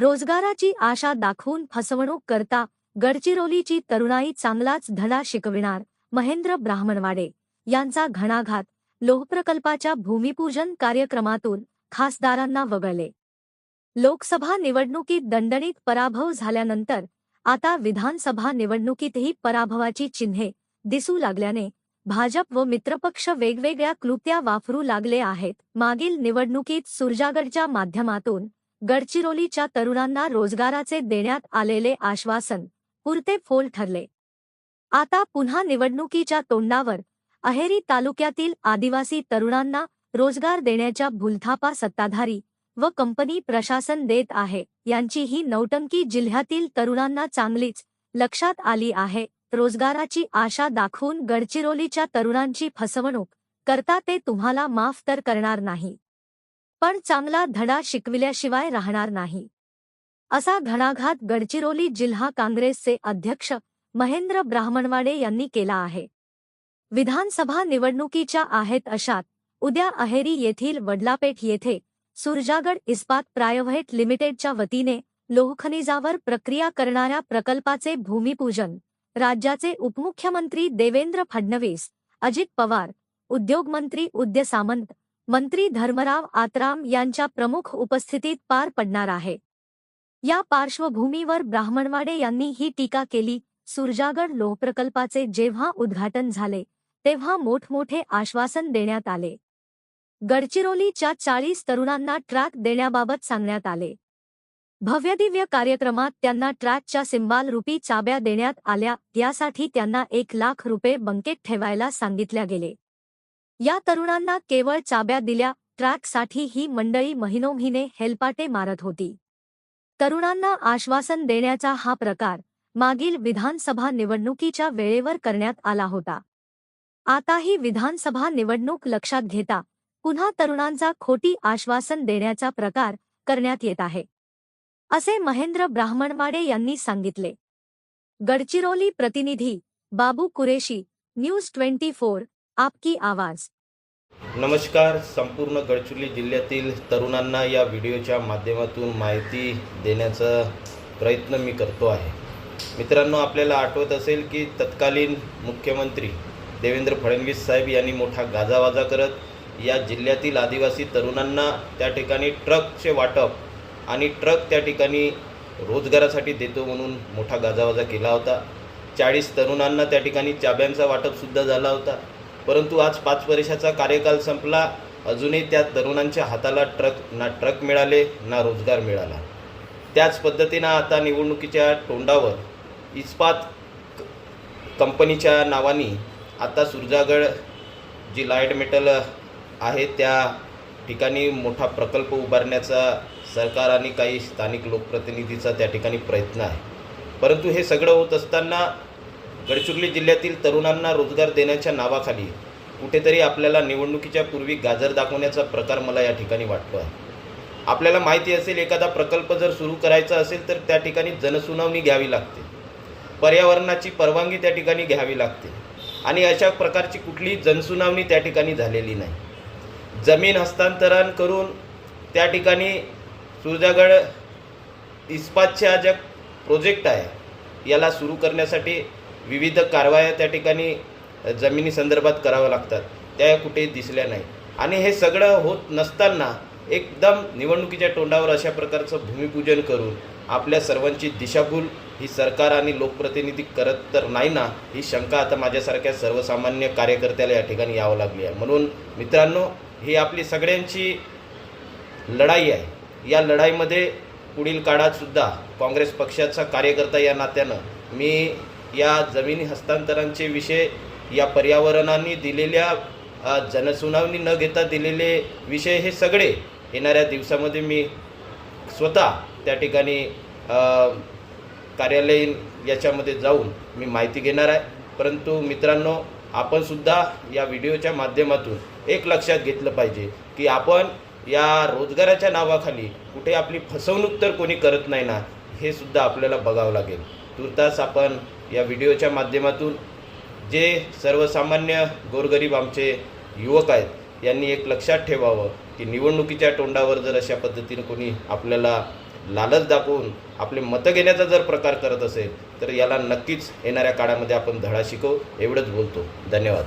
रोजगाराची आशा दाखवून फसवणूक करता गडचिरोलीची तरुणाई चांगलाच धडा शिकविणार महेंद्र ब्राह्मणवाडे यांचा घणाघात लोहप्रकल्पाच्या भूमिपूजन कार्यक्रमातून खासदारांना वगळले. लोकसभा निवडणुकीत दणदणीत पराभव झाल्यानंतर आता विधानसभा निवडणुकीतही पराभवाची चिन्हे दिसू लागल्याने भाजप व मित्रपक्ष वेगवेगळ्या क्लुप्त्या वापरू लागले आहेत. मागील निवडणुकीत सुरजागडच्या माध्यमातून गडचिरोलीच्या तरुणांना रोजगाराचे देण्यात आलेले आश्वासन पुरते फोल ठरले. आता पुन्हा निवडणुकीच्या तोंडावर अहेरी तालुक्यातील आदिवासी तरुणांना रोजगार देण्याच्या भूलथापा सत्ताधारी व कंपनी प्रशासन देत आहे यांची ही नौटंकी जिल्ह्यातील तरुणांना चांगलीच लक्षात आली आहे. रोजगाराची आशा दाखवून गडचिरोलीच्या तरुणांची फसवणूक करता ते तुम्हाला माफ तर करणार नाही. पण चांगला धडा शिकविल्याशिवाय राहणार नाही. असा घणाघात गडचिरोली जिल्हा काँग्रेसचे अध्यक्ष महेंद्र ब्राह्मणवाडे यांनी केला आहे. विधानसभा निवडणुकीच्या आहेत अशात उद्या अहेरी येथील वडलापेठ येथे सुरजागड इस्पात प्रायव्हेट लिमिटेडच्या वतीने लोहखनिजावर प्रक्रिया करणाऱ्या प्रकल्पाचे भूमिपूजन राज्याचे उपमुख्यमंत्री देवेंद्र फडणवीस अजित पवार उद्योगमंत्री उद्य सामंत मंत्री धर्मराव आत्राम यांच्या प्रमुख उपस्थितीत पार पडणार आहे. या पार्श्वभूमीवर ब्राह्मणवाडे यांनी ही टीका केली. सुरजागड लोहप्रकल्पाचे जेव्हा उद्घाटन झाले तेव्हा मोठमोठे आश्वासन देण्यात आले. गडचिरोलीच्या चाळीस तरुणांना ट्रॅक देण्याबाबत सांगण्यात आले. भव्यदिव्य कार्यक्रमात त्यांना ट्रॅकच्या सिंबाल रुपी चाब्या देण्यात आल्या यासाठी त्यांना एक लाख रुपये बंकेत ठेवायला सांगितल्या गेले. या तरुणांना केवळ चाब्या दिल्या ट्रॅकसाठी ही मंडळी महिनोमहिने हेलपाटे मारत होती. तरुणांना आश्वासन देण्याचा हा प्रकार मागील विधानसभा निवडणुकीच्या वेळेवर करण्यात आला होता. आताही विधानसभा निवडणूक लक्षात घेता पुन्हा तरुणांचा खोटी आश्वासन देण्याचा प्रकार करण्यात येत आहे. असे महेंद्र ब्राह्मणवाडे यांनी सांगितले. गडचिरोली प्रतिनिधी Babu Qureshi news twenty four आपकी आवाज. नमस्कार संपूर्ण गडचिरोली जिल्ह्यातील तरुणांना या व्हिडिओच्या माध्यमातून माहिती देण्याचा प्रयत्न मी करतो आहे. मित्रांनो आपल्याला आठवत असेल की तत्कालीन मुख्यमंत्री देवेंद्र फडणवीस साहेब यांनी मोठा गाजावाजा करत या जिल्ह्यातील आदिवासी तरुणांना त्या ठिकाणी ट्रकचे वाटप आणि ट्रक त्या ठिकाणी रोजगारासाठी देतो म्हणून मोठा गाजावाजा केला होता. चाळीस तरुणांना त्या ठिकाणी चाब्यांचा वाटपसुद्धा झाला होता. परंतु आज पाच वर्षाचा कार्यकाल संपला. अजूनही त्या तरुणांच्या हाताला ट्रक ना ट्रक मिळाले ना रोजगार मिळाला. त्याच पद्धतीनं आता निवडणुकीच्या तोंडावर इस्पात कंपनीच्या नावाने आता सुरजागड जी लाइट मेटल आहे त्या ठिकाणी मोठा प्रकल्प उभारण्याचा सरकार आणि काही स्थानिक लोकप्रतिनिधीचा त्या ठिकाणी प्रयत्न आहे. परंतु हे सगळं होत असताना गडचिरोली जिल्ह्यातील तरुणांना रोजगार देण्याच्या नावाखाली कुठेतरी आपल्याला निवडणुकीच्या पूर्वी गाजर दाखवण्याचा प्रकार मला या ठिकाणी वाटतो आहे. आपल्याला माहिती असेल एखादा प्रकल्प जर सुरू करायचा असेल तर त्या ठिकाणी जनसुनावणी घ्यावी लागते. पर्यावरणाची परवानगी त्या ठिकाणी घ्यावी लागते. आणि अशा प्रकारची कुठलीही जनसुनावणी त्या ठिकाणी झालेली नाही. जमीन हस्तांतरण करून त्या ठिकाणी सुरजागड इस्पातच्या ज्या प्रोजेक्ट आहे याला सुरू करण्यासाठी विविध कारवाया त्या ठिकाणी जमिनी संदर्भात कराव्या लागतात. त्या कुठे दिसल्या नाही. आणि हे सगळं होत नसताना एकदम निवडणुकीच्या तोंडावर अशा प्रकारचं भूमिपूजन करून आपल्या सर्वांची दिशाभूल ही सरकार आणि लोकप्रतिनिधी करत तर नाही ना ही शंका आता माझ्यासारख्या सर्वसामान्य कार्यकर्त्याला या ठिकाणी यावं लागली आहे. म्हणून मित्रांनो ही आपली सगळ्यांची लढाई आहे. या लढाईमध्ये पुढील काळातसुद्धा काँग्रेस पक्षाचा कार्यकर्ता या नात्यानं मी या जमिनी हस्तांतरांचे विषय या पर्यावरणाने दिलेल्या जनसुनावणी न घेता दिलेले विषय हे सगळे येणाऱ्या दिवसामध्ये मी स्वतः त्या ठिकाणी कार्यालयीन याच्यामध्ये जाऊन मी माहिती घेणार आहे. परंतु मित्रांनो आपणसुद्धा या व्हिडिओच्या माध्यमातून एक लक्षात घेतलं पाहिजे की आपण या रोजगाराच्या नावाखाली कुठे आपली फसवणूक तर कोणी करत नाही ना हे सुद्धा आपल्याला बघावं लागेल. तुर्तास आपण या व्हिडिओच्या माध्यमातून जे सर्वसामान्य गोरगरीब आमचे युवक आहेत यांनी एक लक्षात ठेवावं की निवडणुकीच्या तोंडावर जर अशा पद्धतीने कोणी आपल्याला लालच दाखवून आपले मतं घेण्याचा जर प्रकार करत असेल तर याला नक्कीच येणाऱ्या काळामध्ये आपण धडा शिकवू एवढंच बोलतो. धन्यवाद.